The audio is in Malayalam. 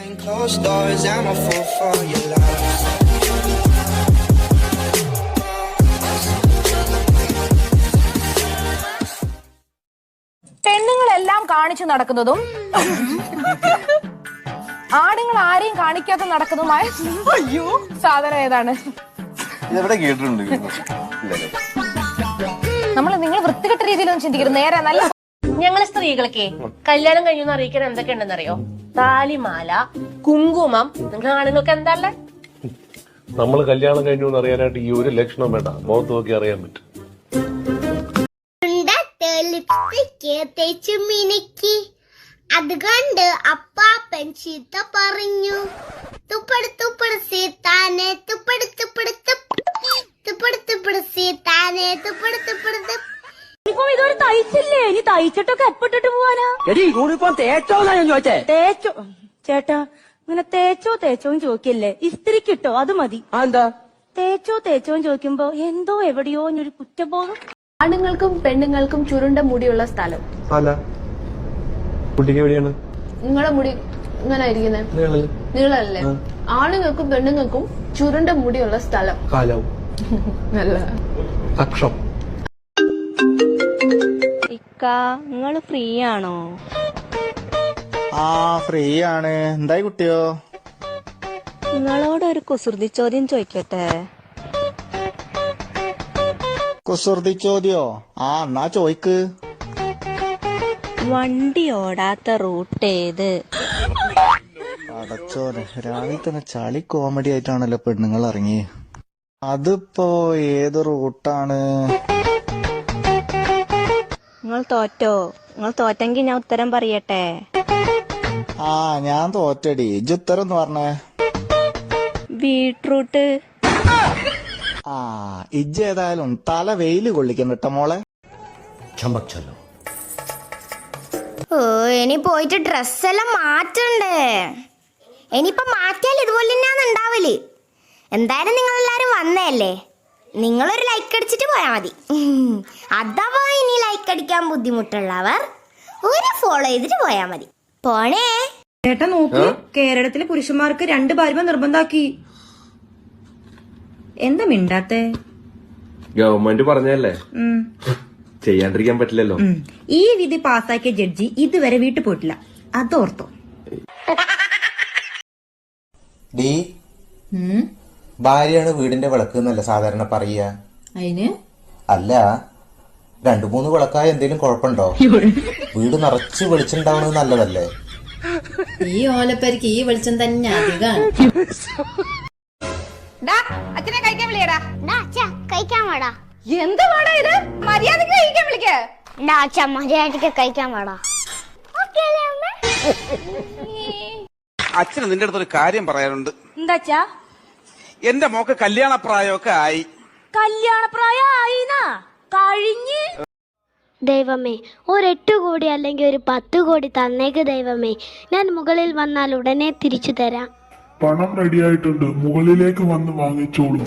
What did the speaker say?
Behind closed doors, I'm a fool for your love. പെണ്ണുങ്ങളെല്ലാം കാണിച്ചു നടക്കുന്നതും ആണുങ്ങൾ ആരെയും കാണിക്കാത്ത നടക്കുന്നതുമായ അയ്യോ. സാധനം ഏതാണ്? ഇതെവിടെ കേട്ടിട്ടുണ്ട്? ഇല്ലല്ലേ നമ്മൾ നിങ്ങൾ വൃത്തികെട്ട രീതിയിലൊന്നും ചിന്തിക്കരുത്. നേരെ നല്ല ഞങ്ങളെ സ്ത്രീകളൊക്കെ കല്യാണം കഴിഞ്ഞു അറിയിക്കാൻ എന്തൊക്കെ ഉണ്ടെന്നറിയോ താലിമാല കുങ്കുമം നിങ്ങൾ ആണുങ്ങൾക്ക് എന്താ ഉള്ളെ? നമ്മൾ കല്യാണം കഴിഞ്ഞു എന്ന് അറിയാനായിട്ട് ഈ ഒരു ലക്ഷണം വേണ്ട. മുഖത്ത് നോക്കി അറിയാൻ പറ്റും. അതുകൊണ്ട് ലിപ്സ്റ്റിക്ക് തേച്ചു മിനുക്കി. അത് കണ്ട് അപ്പാപ്പൻ ചീത്ത പറഞ്ഞു. തുപ്പട് തയ്ച്ചില്ലേ? ഇനി തയ്ച്ചിട്ടൊക്കെ എപ്പിട്ടിട്ട് പോവാനാ? എടി യൂണിഫോം തേച്ചോ ഞാൻ ചോദിച്ചേ? തേച്ചോ. ചേട്ടാ ഇങ്ങനെ തേച്ചോ തേച്ചോന്ന് ചോദിക്കല്ലേ? ഇസ്തിരിക്കിട്ടോ അത് മതി. ആ എന്താ തേച്ചോ തേച്ചോന്ന് ചോദിക്കുമ്പോ എന്തോ എവിടെയോ ഒരു കുറ്റബോധം. ആണുങ്ങൾക്കും പെണ്ണുങ്ങൾക്കും ചുരുണ്ട മുടിയുള്ള സ്ഥലം. അല്ല. കുട്ടിക്ക് എവിടെയാണ്? നിങ്ങളുടെ മുടി ഇങ്ങനെ ഇരിക്കുന്നത് നീളല്ലേ? ആണുങ്ങൾക്കും പെണ്ണുങ്ങൾക്കും ചുരുണ്ട മുടിയുള്ള സ്ഥലം. കാലവും. നല്ല അക്ഷം ഇക്ക നിങ്ങൾ ഫ്രീ ആണോ ആ ഫ്രീ ആണ് എന്തായി കുട്ടിയോ? നിങ്ങളോട് ഒരു കുസൃതി ചോദ്യം ചോദിക്കട്ടെ? കുസൃതി ചോദ്യോ? ആ എന്നാ ചോയ്ക്ക് വണ്ടി ഓടാത്ത റൂട്ട് ഏത്? അടച്ചോനെ രാവിലെ തന്നെ ചളി കോമഡി ആയിട്ടാണല്ലോ പെണ്ണുങ്ങൾ ഇറങ്ങി അതിപ്പോ ഏത് റൂട്ടാണ്? നിങ്ങൾ തോറ്റോ? നിങ്ങൾ തോറ്റെങ്കിൽ ഞാൻ ഉത്തരം പറയട്ടെ. ആ ഞാൻ തോറ്റടി. ഇജ്ജ് ഉത്തരം എന്ന് പറഞ്ഞേ? ബീട്രൂട്ട്. ആ ഇജ്ജ് ഏതായാലും തല വെയിൽ കൊള്ളിക്കുന്നു കേട്ടോ മോളെ. ഓ ഇനി പോയിട്ട് ഡ്രസ്സെല്ലാം മാറ്റണ്ടേ? ഇനിയിപ്പൊ മാറ്റിയാൽ ഇതുപോലെ തന്നെയാണ് ഉണ്ടാവൽ എന്തായാലും നിങ്ങൾ എല്ലാരും വന്നതല്ലേ? നിങ്ങളൊരു ലൈക്ക് അടിച്ചിട്ട് പോയാൽ മതി. അഥവാ ഇനി ലൈക്ക് അടിക്കാൻ ബുദ്ധിമുട്ടുള്ളവർ ഒരു ഫോളോ ചെയ്തിട്ട് പോയാൽ മതി. പോണേ. ചേട്ടാ നോക്ക് കേരളത്തിലെ പുരുഷന്മാർക്ക് രണ്ട് ഭാര്യ നിർബന്ധാക്കി. എന്താ മിണ്ടാത്തെ? ഗവൺമെന്റ് പറഞ്ഞല്ലേ. ചെയ്യാണ്ടിരിക്കാൻ പറ്റില്ലല്ലോ. ഈ വിധി പാസ്സാക്കിയ ജഡ്ജി ഇതുവരെ വീട്ടിൽ പോയിട്ടില്ല. അതോർത്തോ. ഡി. ഭാര്യയാണ് വീടിന്റെ വിളക്ക് എന്നല്ല സാധാരണ പറയുക. അതിന് അല്ല രണ്ടു മൂന്ന് വിളക്കായ എന്തെങ്കിലും കുഴപ്പമുണ്ടോ? വീട് നിറച്ച് വെളിച്ചുണ്ടാവുന്നത് നല്ലതല്ലേ? ഈ ഓലപ്പരിക്ക് ഈ വെളിച്ചം തന്നെ അധികമാണ് ഡാ, അച്ഛനെ കഴിക്കാൻ വിളിയടാ. അച്ഛാ കഴിക്കാൻ വാടാ. എന്ത് വേടാ ഇത്? മര്യാദയ്ക്ക് കഴിക്കാൻ വിളിക്കേ. ഡാ അച്ഛാ മര്യാദയ്ക്ക് കഴിക്കാൻ വാടാ. ഓക്കെ അമ്മ? അച്ഛന് നിന്റെ അടുത്തൊരു കാര്യം പറയാനുണ്ട്. എന്താച്ചാ എന്റെ മോക്ക് കല്യാണ പ്രായമൊക്കെ ആയി. കല്യാണപ്രായ ആയിനാ കഴിഞ്ഞ്? ദൈവമേ ഒരു എട്ട് കോടി അല്ലെങ്കിൽ ഒരു പത്ത് കോടി തന്നേക്ക് ദൈവമേ. ഞാൻ മുകളിൽ വന്നാൽ ഉടനെ തിരിച്ചു തരാം. പണം റെഡിയായിട്ടുണ്ട് മുകളിലേക്ക് വന്ന് വാങ്ങിച്ചോളൂ.